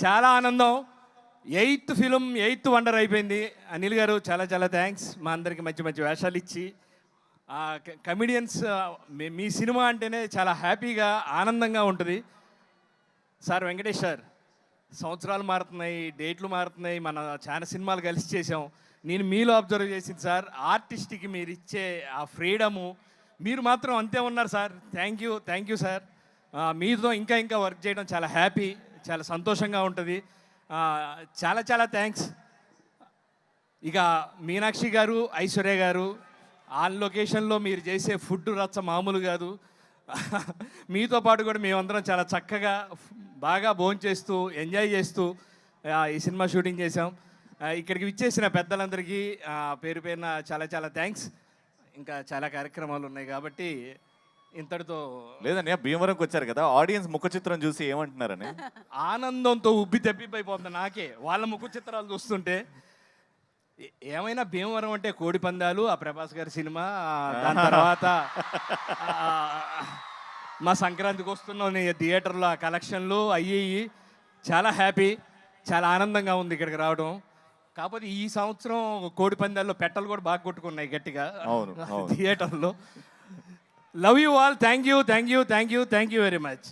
చాలా ఆనందం. Eighth film eighth wonder అయిపోయింది. అనిల్ గారు చాలా చాలా థ్యాంక్స్ మా అందరికి మంచి మంచి వేషాలు ఇచ్చి. కమిడియన్స్ మీ సినిమా అంటేనే చాలా హ్యాపీగా ఆనందంగా ఉంటుంది. సార్ వెంకటేష్ సార్ సంవత్సరాలు మారుతున్నాయి డేట్లు మారుతున్నాయి మన చాలా సినిమాలు కలిసి చేసాం నేను మీలో అబ్జర్వ్ చేసింది సార్ ఆర్టిస్ట్కి మీరు ఇచ్చే ఆ ఫ్రీడము. మీరు మాత్రం అంతే ఉన్నారు sir. Thank you thank you sir మీతో ఇంకా ఇంకా వర్క్ చేయడం చాలా హ్యాపీ చాలా సంతోషంగా ఉంటుంది. చాలా చాలా థ్యాంక్స్ ఇక మీనాక్షి గారు ఐశ్వర్య గారు ఆన్ లొకేషన్లో మీరు చేసే ఫుడ్ రచ్చ మామూలు కాదు. మీతో పాటు కూడా మేమందరం చాలా చక్కగా బాగా భోంచేస్తూ ఎంజాయ్ చేస్తూ ఈ సినిమా షూటింగ్ చేసాం ఇక్కడికి విచ్చేసిన పెద్దలందరికీ పేరు పేరున చాలా చాలా థ్యాంక్స్ ఇంకా చాలా కార్యక్రమాలు ఉన్నాయి కాబట్టి ఇంతటితో లేదన్నయ్య భీమవరంకి వచ్చారు కదా ఆడియన్స్ ముఖ చిత్రం చూసి ఏమంటున్నారని? ఆనందంతో ఉబ్బి తెప్పిపోతుంది నాకే. వాళ్ళ ముఖ చిత్రాలు చూస్తుంటే ఏ- ఏమైనా భీమవరం అంటే కోడి పందాలు ఆ ప్రభాస్ గారి సినిమా ఆ, దాని తర్వాత ఆ, మా సంక్రాంతికి వస్తున్నాం నీ థియేటర్లో ఆ కలెక్షన్లు అయ్యి చాలా హ్యాపీ చాలా ఆనందంగా ఉంది ఇక్కడికి రావడం. కాకపోతే ఈ సంవత్సరం కోడి పందాల్లో పెట్టలు కూడా బాగా కొట్టుకున్నాయి గట్టిగా. అవును, అవును. థియేటర్లో. Love you all thank you thank you thank you thank you very much